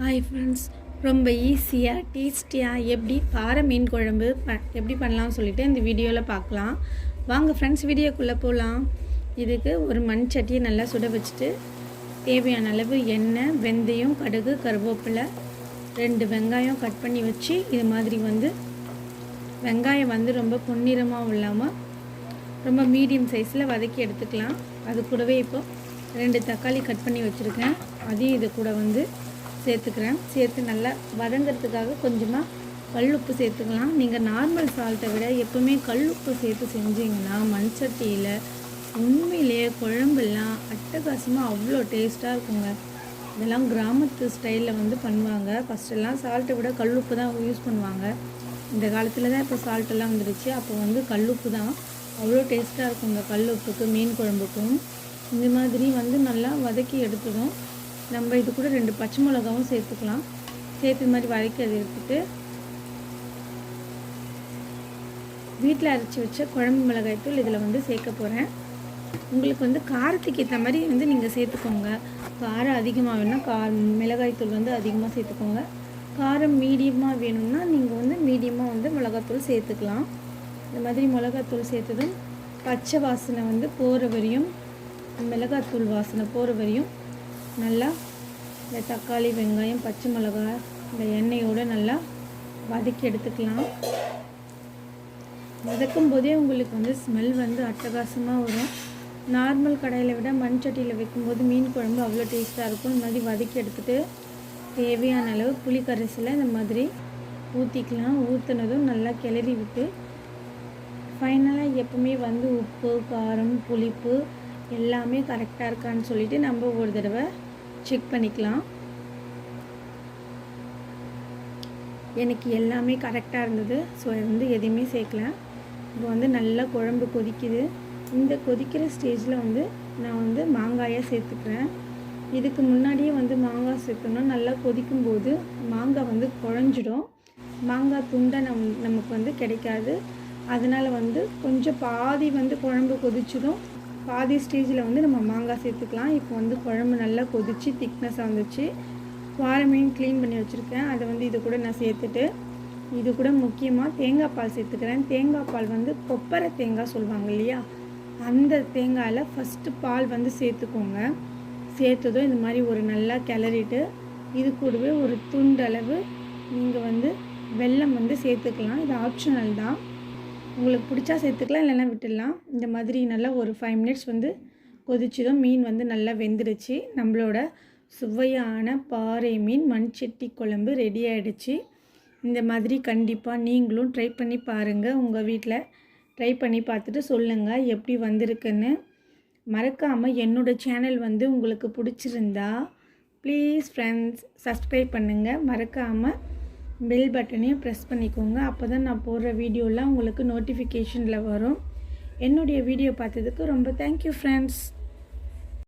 Hi friends ரொம்ப ஈஸியாக டேஸ்டியாக எப்படி பாறை மீன் குழம்பு ப எப்படி பண்ணலாம்னு சொல்லிட்டு இந்த வீடியோவில் பார்க்கலாம் வாங்க ஃப்ரெண்ட்ஸ் வீடியோக்குள்ளே போகலாம் இதுக்கு ஒரு மண் சட்டியை நல்லா சுட வச்சுட்டு தேவையான அளவு எண்ணெய் வெந்தயம் கடுகு கருவேப்பிலை ரெண்டு வெங்காயம் கட் பண்ணி வச்சு இது மாதிரி வந்து வெங்காயம் வந்து ரொம்ப பொன்னிறமாகவும் இல்லாமல் ரொம்ப மீடியம் சைஸில் வதக்கி எடுத்துக்கலாம். அது கூடவே இப்போ ரெண்டு தக்காளி கட் பண்ணி வச்சுருக்கேன். அதையும் இது கூட வந்து சேர்த்துக்கிறேன். சேர்த்து நல்லா வதங்கிறதுக்காக கொஞ்சமாக கல் உப்பு சேர்த்துக்கலாம் நீங்கள் நார்மல் சால்ட்டை விட எப்போவுமே கல் உப்பு சேர்த்து செஞ்சீங்கன்னா மண் சட்டியில் உண்மையிலேயே குழம்பெல்லாம் அட்டகாசமாக அவ்வளோ டேஸ்ட்டாக இருக்குங்க. இதெல்லாம் கிராமத்து ஸ்டைலில் வந்து பண்ணுவாங்க. ஃபஸ்ட்டெல்லாம் சால்ட்டை விட கல் உப்பு தான் யூஸ் பண்ணுவாங்க. இந்த காலத்தில் தான் இப்போ சால்ட்டெல்லாம் வந்துடுச்சு அப்போ வந்து கல் உப்பு தான் அவ்வளோ டேஸ்ட்டாக இருக்கும் இந்த கல் உப்புக்கு மீன் குழம்புக்கும். இந்த மாதிரி வந்து நல்லா வதக்கி எடுத்துடும் நம்ம இது கூட ரெண்டு பச்சை மிளகாவும் சேர்த்துக்கலாம். சேர்த்து இது மாதிரி வதக்கி அதை எடுத்துட்டு வீட்டில் அரைச்சி வச்ச குழம்பு மிளகாய் தூள் இதில் வந்து சேர்க்க போகிறேன் உங்களுக்கு வந்து காரத்துக்கு ஏற்ற மாதிரி வந்து நீங்கள் சேர்த்துக்கோங்க. காரம் அதிகமாக வேணும்னா கார மிளகாய் தூள் வந்து அதிகமாக சேர்த்துக்கோங்க. காரம் மீடியமாக வேணும்னா நீங்கள் வந்து மீடியமாக வந்து மிளகாத்தூள் சேர்த்துக்கலாம். இந்த மாதிரி மிளகாத்தூள் சேர்த்ததும் பச்சை வாசனை வந்து போகிற வரையும் மிளகாத்தூள் வாசனை போகிற வரையும் நல்லா இந்த தக்காளி வெங்காயம் பச்சை மிளகாய் இந்த எண்ணெயோடு நல்லா வதக்கி எடுத்துக்கலாம். வதக்கும் போதே உங்களுக்கு வந்து ஸ்மெல் வந்து அட்டகாசமாக வரும். நார்மல் கடையில் விட மண் சட்டியில் வைக்கும்போது மீன் குழம்பு அவ்வளோ டேஸ்ட்டாக இருக்கும். இந்த மாதிரி வதக்கி எடுத்துகிட்டு தேவையான அளவு புளி கரைசலை இந்த மாதிரி ஊற்றிக்கலாம் ஊற்றுனதும் நல்லா கிளறி விட்டு ஃபைனலாக எப்பவுமே வந்து உப்பு காரம் புளிப்பு எல்லாமே கரெக்டாக இருக்கான்னு சொல்லிட்டு நம்ம ஒரு தடவை செக் பண்ணிக்கலாம். எனக்கு எல்லாமே கரெக்டாக இருந்தது. ஸோ வந்து எதையுமே சேர்க்கல. இப்போ வந்து நல்லா குழம்பு கொதிக்குது. இந்த கொதிக்கிற ஸ்டேஜில் வந்து நான் வந்து மாங்காயை சேர்த்துக்கிறேன். இதுக்கு முன்னாடியே வந்து மாங்காய் சேர்த்தோம்னா நல்லா கொதிக்கும்போது மாங்காய் வந்து குழஞ்சிடும். மாங்காய் துண்டை நம் நமக்கு வந்து கிடைக்காது. அதனால் வந்து கொஞ்சம் பாதி வந்து குழம்பு கொதிச்சிடும். பாதி ஸ்டேஜில் வந்து நம்ம மாங்காய் சேர்த்துக்கலாம். இப்போ வந்து குழம்பு நல்லா கொதிச்சு திக்னஸாக வந்துச்சு வார மீன் க்ளீன் பண்ணி வச்சுருக்கேன். அதை வந்து இது கூட நான் சேர்த்துட்டு இது கூட முக்கியமாக தேங்காய் பால் சேர்த்துக்கிறேன். தேங்காய் பால் வந்து கொப்பரை தேங்காய் சொல்லுவாங்க இல்லையா? அந்த தேங்காயில் ஃபஸ்ட்டு பால் வந்து சேர்த்துக்கோங்க. சேர்த்ததும் இந்த மாதிரி ஒரு நல்லா கிளறிட்டு இது கூடவே ஒரு துண்டளவு நீங்கள் வந்து வெல்லம் வந்து சேர்த்துக்கலாம். இது ஆப்ஷனல் தான். உங்களுக்கு பிடிச்சா சேர்த்துக்கலாம் இல்லைன்னா விட்டுடலாம். இந்த மாதிரி நல்லா ஒரு ஃபைவ் மினிட்ஸ் வந்து கொதிச்சதும் மீன் வந்து நல்லா வெந்துடுச்சு நம்மளோட சுவையான பாறை மீன் மண்சட்டி குழம்பு ரெடி ஆகிடுச்சு இந்த மாதிரி கண்டிப்பாக நீங்களும் ட்ரை பண்ணி பாருங்கள் உங்கள் வீட்டில் ட்ரை பண்ணி பார்த்துட்டு சொல்லுங்கள் எப்படி வந்திருக்குன்னு. மறக்காமல் என்னோடய சேனல் வந்து உங்களுக்கு பிடிச்சிருந்தா ப்ளீஸ் ஃப்ரெண்ட்ஸ் சப்ஸ்கிரைப் பண்ணுங்கள் மறக்காமல் பெல் பட்டனையும் ப்ரெஸ் பண்ணிக்கோங்க. அப்போ தான் நான் போடுற வீடியோலாம் உங்களுக்கு நோட்டிஃபிகேஷனில் வரும். என்னுடைய வீடியோ பார்த்ததுக்கு ரொம்ப தேங்க்யூ ஃப்ரெண்ட்ஸ்